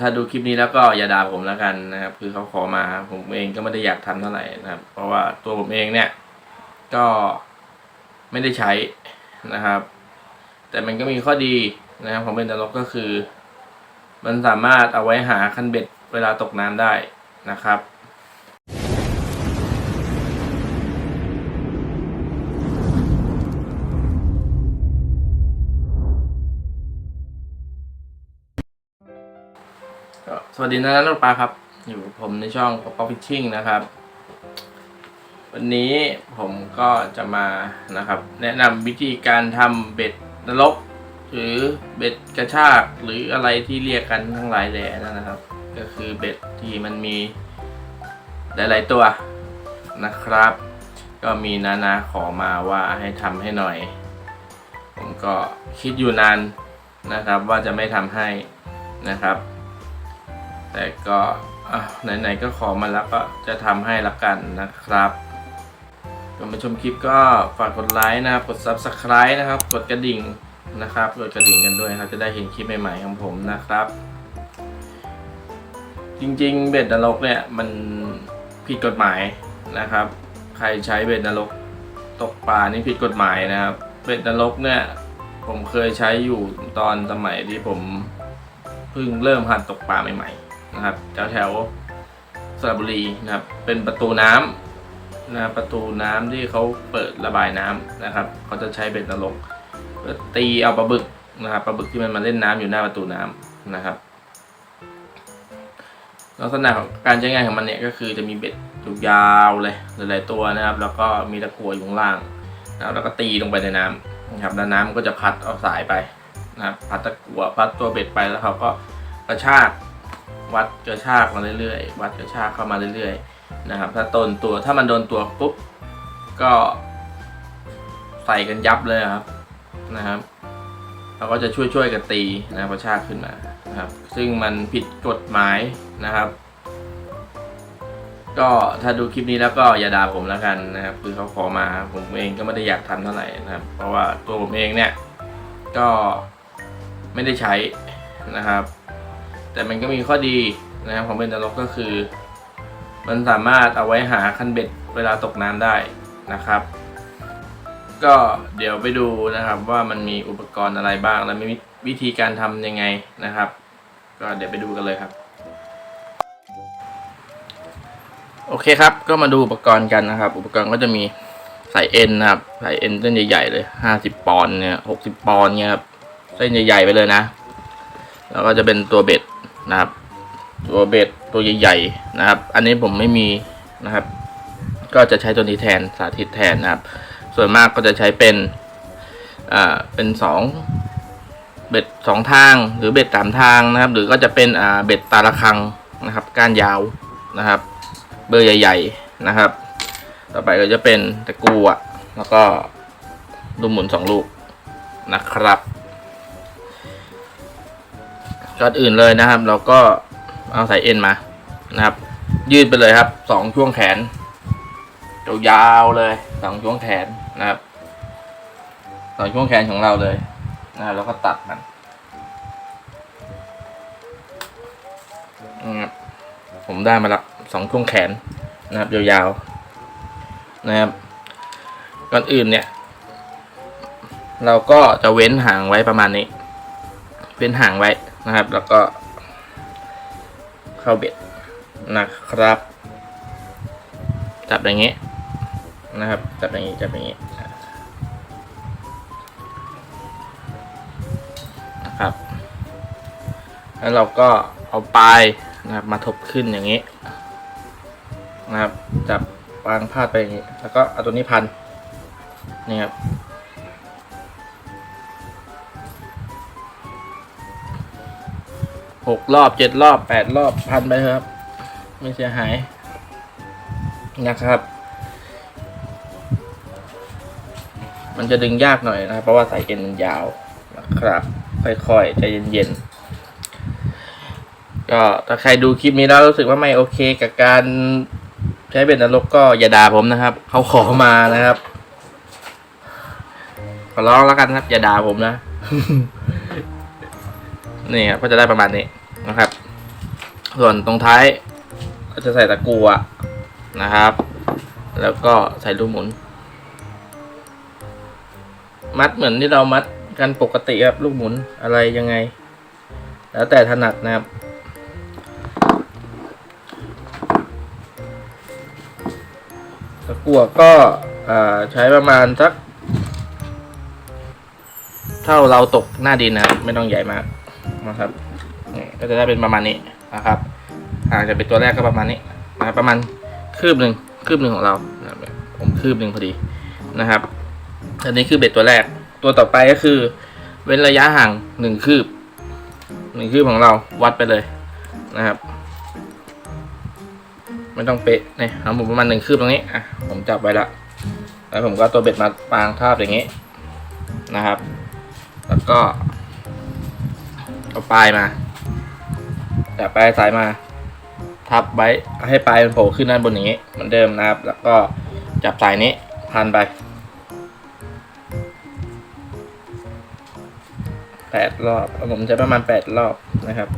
ถ้าดูคลิปนี้แล้วก็อย่าด่าผมแล้วกันนะครับ คือเขาขอมาผมเองก็ไม่ได้อยากทำเท่าไหร่นะครับ เพราะว่าตัวผมเองเนี่ย ก็ไม่ได้ใช้นะครับ แต่มันก็มีข้อดีนะครับของเบนดาล็อกก็คือ มันสามารถเอาไว้หาคันเบ็ดเวลาตกน้ำได้นะครับ วัสดีนะนักปลาครับ อยู่ผมในช่องป๊อปฟิชชิ่งนะครับ วันนี้ผมก็จะมานะครับ แนะนำวิธีการทำเบ็ดนรก หรือเบ็ดกระชากหรืออะไรที่เรียกกันทั้งหลายแหล่นั่นนะครับ ก็คือเบ็ดที่มันมีหลายๆตัวนะครับ ก็มีนานาขอมาว่าให้ทำให้หน่อย ผมก็คิดอยู่นานนะครับ ว่าจะไม่ทำให้นะครับ แต่ก็ไหนๆก็ขอมาแล้วก็จะทำให้ละกันนะครับก่อนมาชมคลิปก็ฝากกดไลค์นะครับ กด Subscribe นะครับ กดกระดิ่งนะครับ กดกระดิ่งกันด้วยครับ จะได้เห็นคลิปใหม่ๆของผมนะครับ จริงๆ เบ็ดนรกเนี่ยมันผิดกฎหมายนะครับ ใครใช้เบ็ดนรกตกปลานี่ผิดกฎหมายนะครับ เบ็ดนรกเนี่ยผมเคยใช้อยู่ตอนสมัยที่ผมเพิ่งเริ่มหัดตกปลาใหม่ๆ นะครับแถวแถวสระบุรีนะครับ เป็นประตูน้ำนะประตูน้ำที่เขาเปิดระบายน้ำนะครับเขาจะใช้เบ็ดนรกเพื่อตีเอาปลาบึกนะครับปลาบึกที่มันมาเล่นน้ำอยู่หน้าประตูน้ำนะครับ ลักษณะของการใช้งานของมันเนี่ยก็คือจะมีเบ็ดยาวเลยหลายๆตัวนะครับ แล้วก็มีตะกั่วอยู่ข้างล่างนะครับแล้วก็ตีลงไปในน้ำนะครับแล้วน้ำก็จะพัดเอาสายไปนะครับพัดตะกั่วพัดตัวเบ็ดไปแล้วเขาก็กระชาก วัดกระชากมาเรื่อยๆ วัดกระชากเข้ามาเรื่อยๆนะครับ ถ้าตนตัวถ้ามันโดนตัวปุ๊บก็ใส่กันยับเลยครับนะครับเราก็จะช่วยๆกันตีนะกระชากขึ้นมานะครับ ซึ่งมันผิดกฎหมายนะครับ ก็ถ้าดูคลิปนี้แล้วก็อย่าด่าผมแล้วกันนะครับ คือเขาขอมาผมเองก็ไม่ได้อยากทำเท่าไหร่นะครับ เพราะว่าตัวผมเองเนี่ยก็ไม่ได้ใช้นะครับ แต่มันก็มีข้อดีนะครับของเบนดาล็อกก็คือ มันสามารถเอาไว้หาคันเบ็ดเวลาตกน้ำได้นะครับ ก็เดี๋ยวไปดูนะครับว่ามันมีอุปกรณ์อะไรบ้าง และมีวิธีการทำยังไงนะครับ ก็เดี๋ยวไปดูกันเลยครับ โอเคครับ ก็มาดูอุปกรณ์กันนะครับ อุปกรณ์ก็จะมีสายเอ็นนะครับสายเอ็นเส้นใหญ่ๆเลยห้าสิบปอนด์เนี่ยหกสิบปอนด์เนี่ยครับเส้นใหญ่ๆไปเลยนะ แล้วก็จะเป็นตัวเบ็ด นะครับ ตัวเบ็ดตัวใหญ่ๆนะครับ อันนี้ผมไม่มีนะครับ ก็จะใช้ตัวนี้แทนสาธิตแทนนะครับ ส่วนมากก็จะใช้เป็นอ่าเป็นสองเบ็ดสองทางหรือเบ็ดสามทางนะครับ หรือก็จะเป็นอ่าเบ็ดตาละคังนะครับ ก้านยาวนะครับ เบอร์ใหญ่ ๆนะครับ ต่อไปก็จะเป็นตะกัวแล้วก็ลูกหมุนสองลูกนะครับ ก่อนอื่นเลยนะครับ เราก็เอาสายเอ็นมานะครับ ยืดไปเลยครับสองช่วงแขนยาวเลยสองช่วงแขนนะครับสองช่วงแขนของเราเลยนะครับแล้วก็ตัดมันนะครับผมได้มาละสองช่วงแขนนะครับยาวๆนะครับก่อนอื่นเนี่ย เราก็จะเว้นห่างไว้ประมาณนี้ เว้นห่างไว้ นะครับ แล้วก็ เข้าเบ็ดนะครับ จับอย่างนี้นะครับ จับอย่างนี้จับอย่างนี้นะครับ แล้วเราก็เอาปลายนะครับมาทบขึ้นอย่างนี้นะครับ จับวางพาดไปอย่างนี้ แล้วก็เอาตัวนี้พันนี่ครับ หกรอบเจ็ดรอบแปดรอบพันไปครับ ไม่เสียหายนะครับ มันจะดึงยากหน่อยนะครับเพราะว่าสายเอ็นมันยาวนะครับ ค่อยๆใจเย็นๆก็ถ้าใครดูคลิปนี้แล้วรู้สึกว่าไม่โอเคกับการใช้เบ็ดนรกก็อย่าด่าผมนะครับเขาขอมานะครับขอร้องแล้วกันครับ อย่าด่าผมนะ นี่ครับก็จะได้ประมาณนี้นะครับ ส่วนตรงท้ายก็จะใส่ตะกัวนะครับ แล้วก็ใส่ลูกหมุน มัดเหมือนที่เรามัดกันปกติครับลูกหมุนอะไรยังไง แล้วแต่ถนัดนะครับตะกั่วก็อ่าใช้ประมาณสัก เท่าเราตกหน้าดินนะครับไม่ต้องใหญ่มาก นะครับนี่ก็จะได้เป็นประมาณนี้นะครับห่างจากเป็นตัวแรกก็ประมาณนี้นะครับประมาณคืบหนึ่งคืบหนึ่งของเรานะผมคืบหนึ่งพอดีนะครับอันนี้คือเบ็ดตัวแรก ตัวต่อไปก็คือ เว้นระยะห่างหนึ่งคืบหนึ่งคืบของเราวัดไปเลยนะครับไม่ต้องเป๊ะเนี่ยเอาผมประมาณหนึ่งคืบตรงนี้อะผมจับไว้ละแล้วผมก็ตัวเบ็ดมาปางทาบอย่างนี้นะครับ แล้วก็ เอาปลายมาจับปลายสายมา ทับไว้ให้ปลายมันโผล่ขึ้นด้านบนอย่างนี้เหมือนเดิมนะครับ แล้วก็จับสายนี้พันไปแปดรอบผมใช้ประมาณแปดรอบนะครับ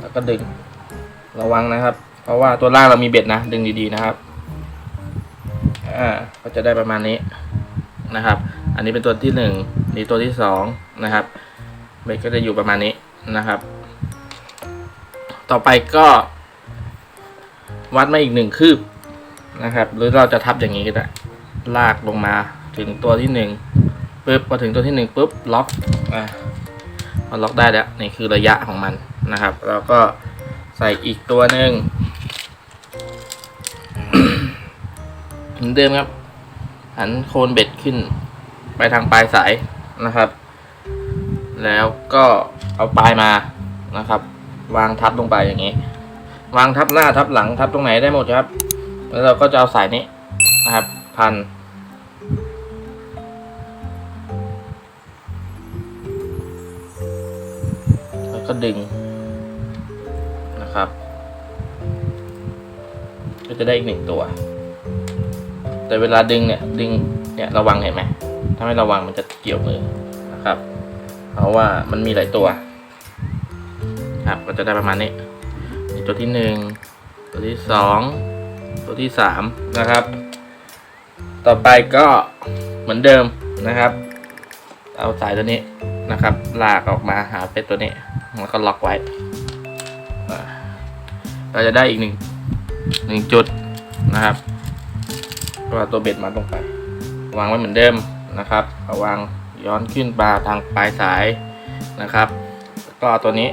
แล้วก็ดึง ระวังนะครับ เพราะว่าตัวล่างเรามีเบ็ดนะ ดึงดีๆนะครับ อ่า ก็จะได้ประมาณนี้นะครับ อันนี้เป็นตัวที่หนึ่งนี่ตัวที่สองนะครับ เบ็ดก็จะอยู่ประมาณนี้นะครับ ต่อไปก็ วัดมาอีกหนึ่งคืบนะครับ หรือเราจะทับอย่างนี้ก็ได้ ลากลงมาถึงตัวที่หนึ่งปุ๊บพอถึงตัวที่หนึ่งปุ๊บล็อกอะพอล็อกได้แล้วนี่คือระยะของมันนะครับ แล้วก็ ใส่อีกตัวหนึ่งเหมือนเดิมครับ หันโคนเบ็ดขึ้น ไปทางปลายสายนะครับ แล้วก็เอาปลายมานะครับ วางทับลงไปอย่างนี้ วางทับหน้าทับหลังทับตรงไหนได้หมดครับ แล้วเราก็จะเอาสายนี้นะครับ พันแล้วก็ดึง นะครับ ก็จะได้อีกหนึ่งตัว แต่เวลาดึงเนี่ยดึงเนี่ยระวังเห็นไหมถ้าไม่ระวังมันจะเกี่ยวมือนะครับ เพราะว่ามันมีหลายตัวครับก็จะได้ประมาณนี้ตัวที่หนึ่งตัวที่สองตัวที่สามนะครับ ต่อไปก็เหมือนเดิมนะครับ เอาสายตัวนี้นะครับ ลากออกมาหาเป็ดตัวนี้แล้วก็ล็อกไว้ เราจะได้อีกหนึ่งหนึ่งจุดนะครับก็ตัวเบ็ดมาลงไป วางไว้เหมือนเดิมนะครับเอาวางย้อนขึ้นมาทางปลายสายนะครับก็ตัวนี้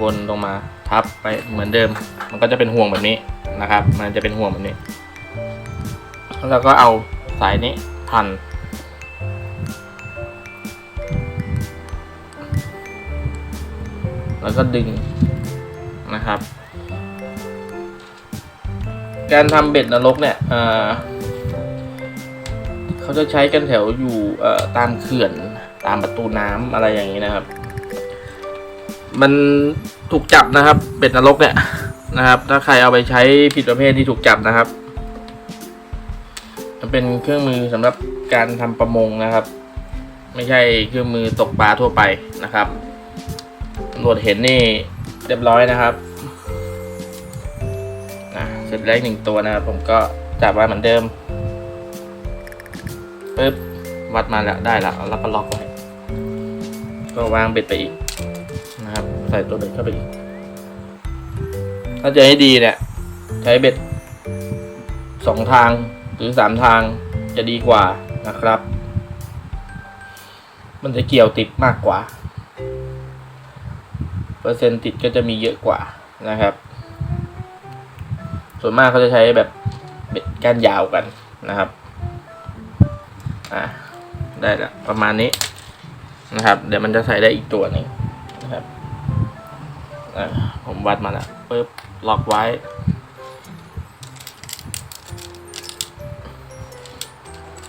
วนลงมาทับไปเหมือนเดิม มันก็จะเป็นห่วงแบบนี้นะครับ มันจะเป็นห่วงแบบนี้ แล้วก็เอาสายนี้พันแล้วก็ดึงนะครับ การทำเบ็ดนรกเนี่ยเขาจะใช้กันแถวอยู่ตามเขื่อนตามประตูน้ำอะไรอย่างนี้นะครับ มันถูกจับนะครับ เบ็ดนรกเนี่ยนะครับ ถ้าใครเอาไปใช้ผิดประเภทที่ถูกจับนะครับมันเป็นเครื่องมือสำหรับการทำประมงนะครับ ไม่ใช่เครื่องมือตกปลาทั่วไปนะครับตำรวจเห็นนี่เรียบร้อยนะครับ เสร็จแล้วอีกหนึ่งตัวนะครับผมก็จับไว้เหมือนเดิมปึ๊บวัดมาแล้วได้ล้วแล้วก็ล็อกไว้ก็วางเบ็ดไปอีกนะครับ ใส่ตัวเบ็ดเข้าไปอีก ถ้าจะให้ดีเนี่ย ใช้เบ็ดสองทางหรือสามทางจะดีกว่านะครับ มันจะเกี่ยวติดมากกว่า เปอร์เซ็นต์ติดก็จะมีเยอะกว่านะครับ ส่วนมากเขาจะใช้แบบเบ็ดก้านยาวกันนะครับอะได้ละประมาณนี้นะครับ เดี๋ยวมันจะใส่ได้อีกตัวหนึ่งนะครับอะผมวัดมาแล้วปึ๊บล็อกไว้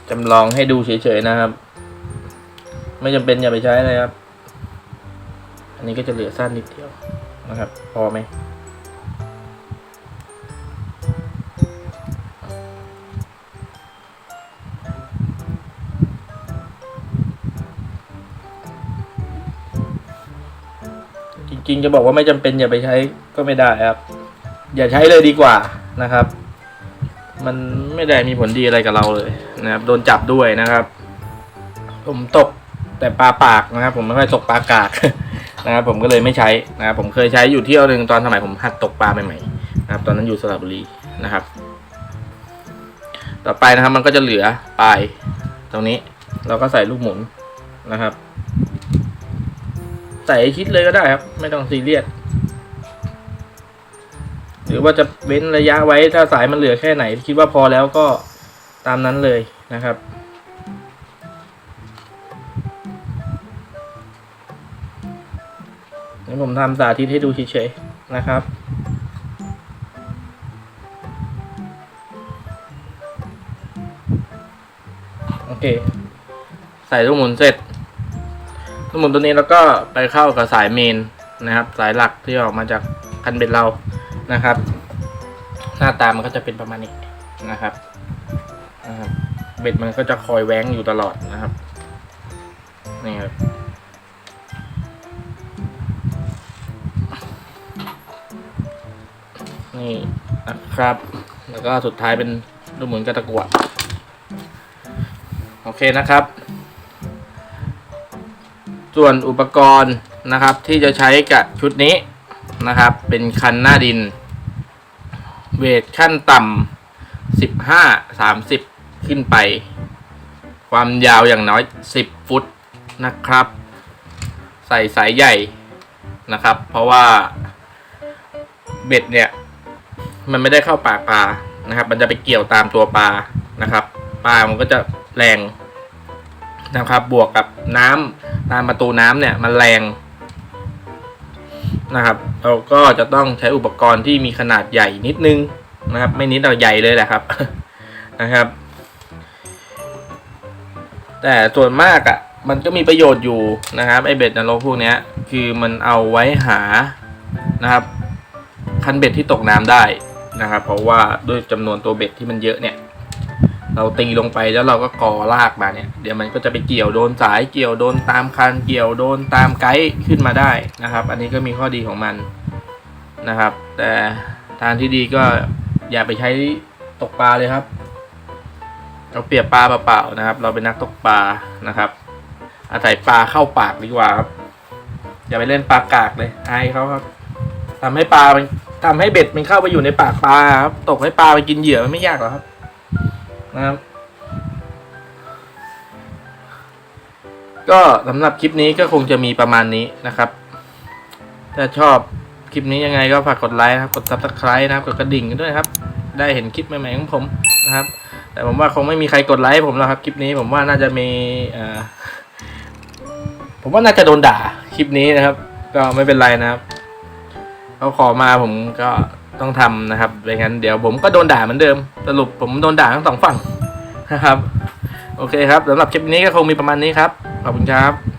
จำลองให้ดูเฉยๆนะครับ ไม่จำเป็นอย่าไปใช้นะครับ อันนี้ก็จะเหลือสั้นนิดเดียวนะครับ พอไหม ริงจะบอกว่าไม่จำเป็นอย่าไปใช้ก็ไม่ได้ครับ อย่าใช้เลยดีกว่านะครับ มันไม่ได้มีผลดีอะไรกับเราเลยนะครับ โดนจับด้วยนะครับ ผมตกแต่ปลาปากนะครับ ผมไม่ค่อยตกปลากากนะครับ ผมก็เลยไม่ใช้นะครับ ผมเคยใช้อยู่เที่ยวหนึ่งตอนสมัยผมหัดตกปลาใหม่ๆนะครับ ตอนนั้นอยู่สระบุรีนะครับ ต่อไปนะครับมันก็จะเหลือปลายตรงนี้ เราก็ใส่ลูกหมุนนะครับ ใส่ชิดเลยก็ได้ครับ ไม่ต้องซีเรียสหรือว่าจะเว้นระยะไว้ถ้าสายมันเหลือแค่ไหน คิดว่าพอแล้วก็ตามนั้นเลยนะครับ นี่ผมทำสาธิตให้ดูเฉยๆนะครับโอเค ใส่ลูกหมุนเสร็จ ลูกหมุนตัวนี้แล้วก็ไปเข้ากับสายเมนนะครับ สายหลักที่ออกมาจากคันเบ็ดเรานะครับ หน้าตามันก็จะเป็นประมาณนี้นะครับนะครับเบ็ดมันก็จะคอยแว้งอยู่ตลอดนะครับนี่ครับนี่นะครับ แล้วก็สุดท้ายเป็นลูกหมุนกระตะกั่วโอเคนะครับ ส่วนอุปกรณ์นะครับที่จะใช้กับชุดนี้นะครับ เป็นคันหน้าดิน เวทขั้นต่ำสิบห้าสามสิบขึ้นไป ความยาวอย่างน้อยสิบฟุตนะครับ ใส่สายใหญ่นะครับ เพราะว่าเบ็ดเนี่ย มันไม่ได้เข้าปากปลานะครับ มันจะไปเกี่ยวตามตัวปลานะครับ ปลามันก็จะแรง นะครับ บวกกับน้ำตามประตูน้ำเนี่ยมันแรงนะครับ เราก็จะต้องใช้อุปกรณ์ที่มีขนาดใหญ่นิดนึงนะครับ ไม่นิดเราใหญ่เลยแหละครับนะครับ แต่ส่วนมากอะ่ะมันก็มีประโยชน์อยู่นะครับไอเบ็ดนรกพวกเนี้ยคือมันเอาไว้หานะครับคันเบ็ดที่ตกน้ำได้นะครับ เพราะว่าด้วยจำนวนตัวเบ็ดที่มันเยอะเนี่ย เราตีลงไปแล้วเราก็กอลากมาเนี่ย เดี๋ยวมันก็จะไปเกี่ยวโดนสายเกี่ยวโดนตามคันเกี่ยวโดนตามไกด์ขึ้นมาได้นะครับ อันนี้ก็มีข้อดีของมันนะครับ แต่ทางที่ดีก็อย่าไปใช้ตกปลาเลยครับเราเปรียบปลาเปล่าๆนะครับ เราเป็นนักตกปลานะครับ อาศัยปลาเข้าปากดีกว่าครับ อย่าไปเล่นปลากากเลยอายเขาครับทำให้ปลามันทำให้เบ็ดมันเข้าไปอยู่ในปากปลาครับ ตกให้ปลาไปกินเหยื่อมันไม่ยากหรอกครับ นะครับ ก็สำหรับคลิปนี้ก็คงจะมีประมาณนี้นะครับ ถ้าชอบคลิปนี้ยังไงก็ฝากกดไลค์นะครับ กด subscribe นะครับ กดกระดิ่งกันด้วยครับ ได้เห็นคลิปใหม่ๆของผมนะครับ แต่ผมว่าคงไม่มีใครกดไลค์ผมแล้วครับ คลิปนี้ผมว่าน่าจะมีผมว่าน่าจะโดนด่าคลิปนี้นะครับ ก็ไม่เป็นไรนะครับเขาขอมาผมก็ ต้องทำนะครับไม่งั้นเดี๋ยวผมก็โดนด่าเหมือนเดิม สรุปผมโดนด่าทั้งสองฝั่งนะครับ โอเคครับสำหรับคลิปนี้ก็คงมีประมาณนี้ครับ ขอบคุณครับ